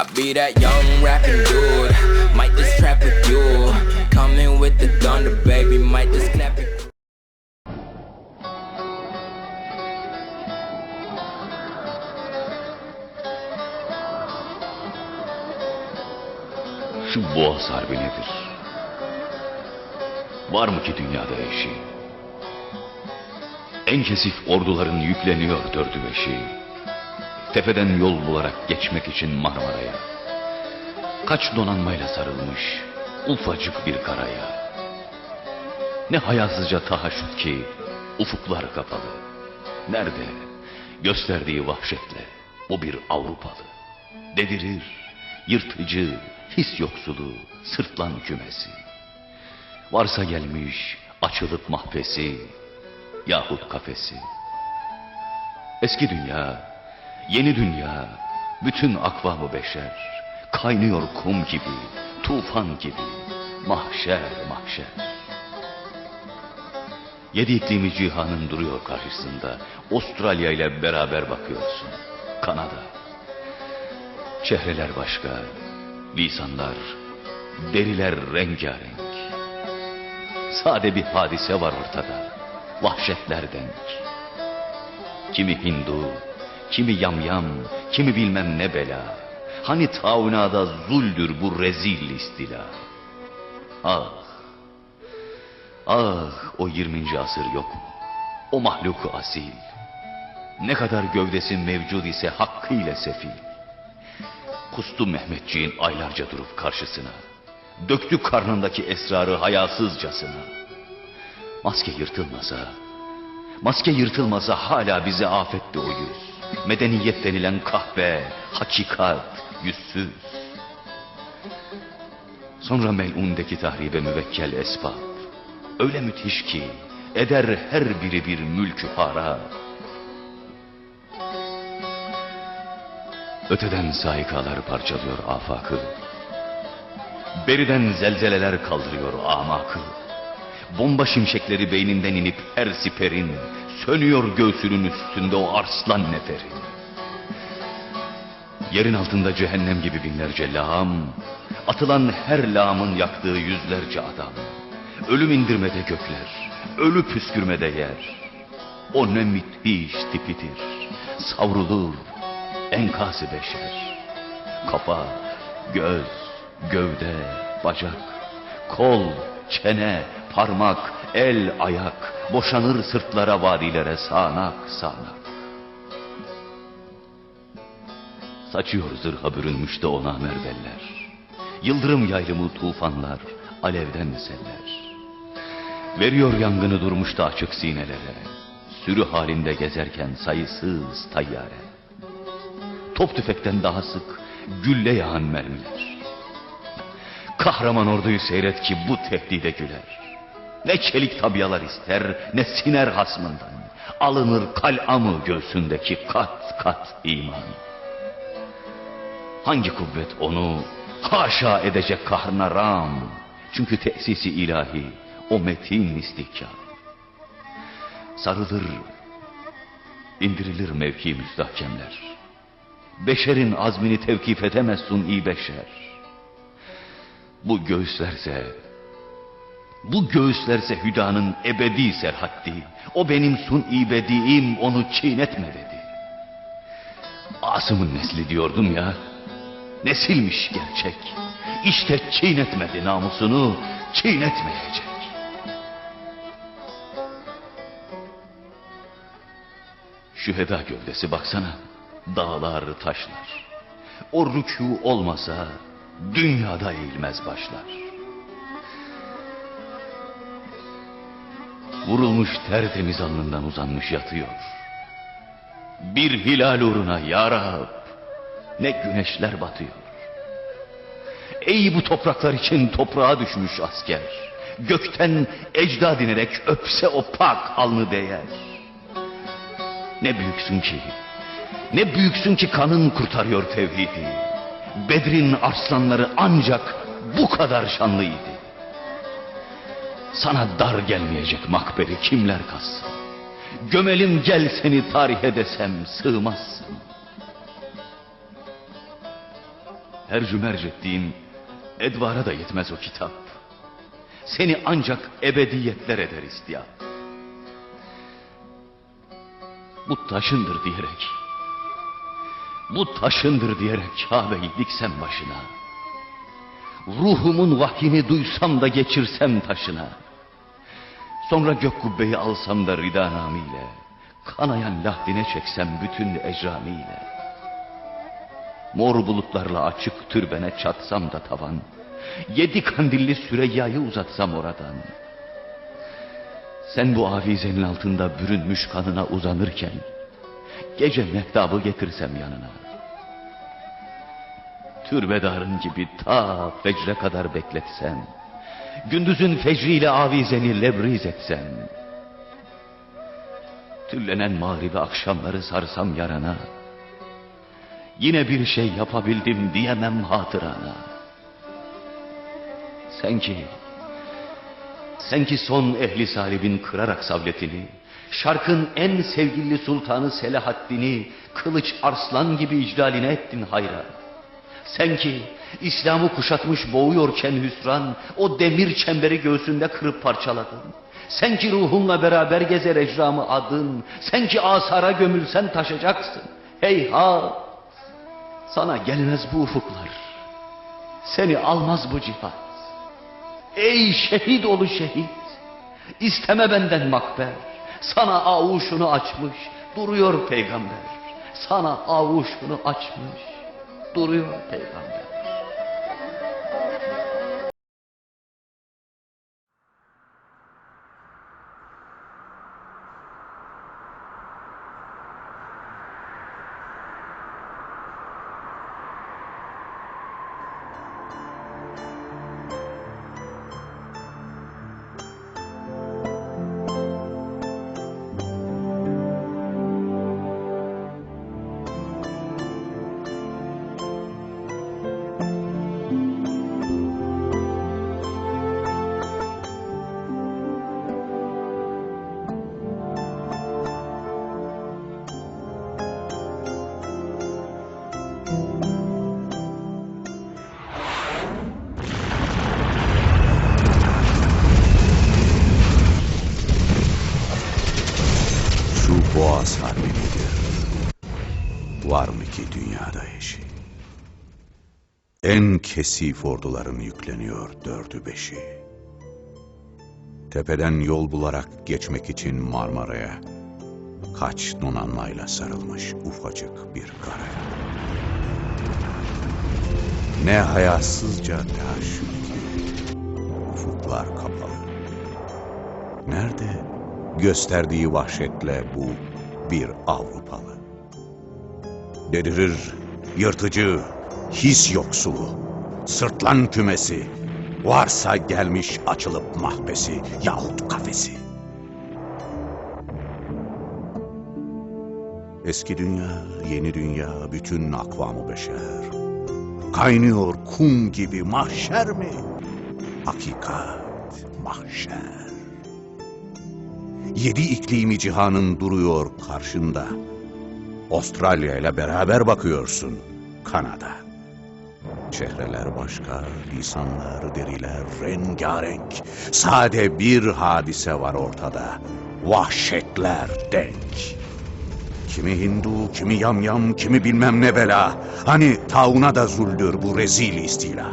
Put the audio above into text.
I be that young rapping dude. Might just trap with you. Coming with the thunder, baby. Might just clap it. Şu boğaz harbi nedir? Var mı ki dünyada eşi? En kesif orduların yükleniyor dördü beşi. Tepeden yol bularak geçmek için Marmara'ya. Kaç donanmayla sarılmış ufacık bir karaya. Ne hayasızca tahaşüt ki ufuklar kapalı. Nerede? Gösterdiği vahşetle o bir Avrupalı. Dedirir, yırtıcı, his yoksulu, sırtlan kümesi. Varsa gelmiş açılıp mahfesi yahut kafesi. Eski dünya, yeni dünya, bütün akvamı beşer, kaynıyor kum gibi, tufan gibi, mahşer mahşer. Yedi iklimi cihanın duruyor karşısında. Avustralya ile beraber bakıyorsun. Kanada. Çehreler başka, lisanlar, deriler rengarenk. Sade bir hadise var ortada. Vahşetler denk. Kimi Hindu, kimi yamyam, kimi bilmem ne bela. Hani taunada zuldür bu rezil istila. Ah, ah o 20. asır yok mu? O mahluku asil. Ne kadar gövdesi mevcud ise hakkıyla sefil. Kustu Mehmetçiğin aylarca durup karşısına. Döktü karnındaki esrarı hayasızcasına. Maske yırtılmasa, maske yırtılmasa hala bize afetti o yüz. Medeniyet denilen kahve, hakikat, yüzsüz. Sonra melundeki tahribe müvekkel esbab. Öyle müthiş ki eder her biri bir mülkü para. Öteden saikalar parçalıyor afakı. Beriden zelzeleler kaldırıyor amakı. Bomba şimşekleri beyninden inip her siperin, sönüyor göğsünün üstünde o arslan neferin. Yerin altında cehennem gibi binlerce lağım, atılan her lağımın yaktığı yüzlerce adam. Ölüm indirmede gökler, ölü püskürmede yer. O ne müthiş tipidir, savrulur, enkası beşer. Kafa, göz, gövde, bacak, kol, çene, parmak, el, ayak, boşanır sırtlara, vadilere sağanak sağanak. Saçıyor zırha bürünmüş de ona merveller. Yıldırım yaylımı tufanlar, alevden seller. Veriyor yangını durmuş da açık sinelere. Sürü halinde gezerken sayısız tayyare. Top tüfekten daha sık gülle yağan mermiler. Kahraman orduyu seyret ki bu tehdide güler. Ne çelik tabiyalar ister ne siner hasmından. Alınır kal'amı göğsündeki kat kat iman. Hangi kuvvet onu haşa edecek kahrına ram. Çünkü tesisi ilahi o metin istihkam. Sarılır, indirilir mevki müstahkemler. Beşerin azmini tevkif edemezsin iyi beşer. Bu göğüslerse, bu göğüslerse hüdanın ebedi serhaddi. O benim sun bediğim onu çiğnetme dedi. Asım'ın nesli diyordum ya. Nesilmiş gerçek. İşte çiğnetmedi namusunu, çiğnetmeyecek. Şu heda gövdesi baksana. Dağlar, taşlar. O rükû olmasa dünyada eğilmez başlar. Vurulmuş tertemiz alnından uzanmış yatıyor. Bir hilal uğruna ya ne güneşler batıyor. Ey bu topraklar için toprağa düşmüş asker. Gökten ecda dinerek öpse o pak alnı değer. Ne büyüksün ki, ne büyüksün ki kanın kurtarıyor tevhidi. Bedrin arslanları ancak bu kadar şanlıydı. Sana dar gelmeyecek makberi kimler kazsın? Gömelim gel seni tarihe desem sığmazsın. tercümerc ettiğin Edvar'a da yetmez o kitap. Seni ancak ebediyetler eder istiyap. Bu taşındır diyerek, bu taşındır diyerek Kabe'yi diksem başına. Ruhumun vahyini duysam da geçirsem taşına. Sonra gök kubbeyi alsam da ridanamiyle, kanayan lahdine çeksem bütün ecramiyle. Mor bulutlarla açık türbene çatsam da tavan, yedi kandilli Süreyya'yı uzatsam oradan. Sen bu avizenin altında bürünmüş kanına uzanırken, gece mehtabı getirsem yanına. Türbedarın gibi ta fecre kadar bekletsem, gündüzün fecriyle avizeni lebriz etsem, tüllenen mağribi akşamları sarsam yarana, yine bir şey yapabildim diyemem hatırana. Sen ki, sen ki son ehli salibin kırarak savletini, şarkın en sevgili sultanı Selahaddin'i, kılıç arslan gibi icraline ettin hayra. Sen ki İslam'ı kuşatmış boğuyorken hüsran, o demir çemberi göğsünde kırıp parçaladın. Sen ki ruhunla beraber gezer ecramı adın, sen ki asara gömülsen taşacaksın. Heyhat! Sana gelmez bu ufuklar. Seni almaz bu cihat. Ey şehit olu şehit. İsteme benden makber. Sana avuşunu açmış. Duruyor peygamber. Sana avuşunu açmış. Duruyor peygamber. En kesif orduların yükleniyor dördü beşi. Tepeden yol bularak geçmek için Marmara'ya kaç donanmayla sarılmış ufacık bir kare. Ne hayasızca taşmış ufuklar kapalı. Nerede gösterdiği vahşetle bu bir Avrupalı? Delirir, yırtıcı, his yoksulu, sırtlan kümesi, varsa gelmiş açılıp mahbesi yahut kafesi. Eski dünya, yeni dünya, bütün akvamı beşer. Kaynıyor kum gibi mahşer mi? Hakikat, mahşer. Yedi iklimi cihanın duruyor karşında. Avustralya ile beraber bakıyorsun Kanada. Çehreler başka, lisanlar, deriler rengarenk. Sade bir hadise var ortada. Vahşetler denk. Kimi Hindu, kimi yamyam, kimi bilmem ne bela. Hani tauna da zuldür bu rezil istila.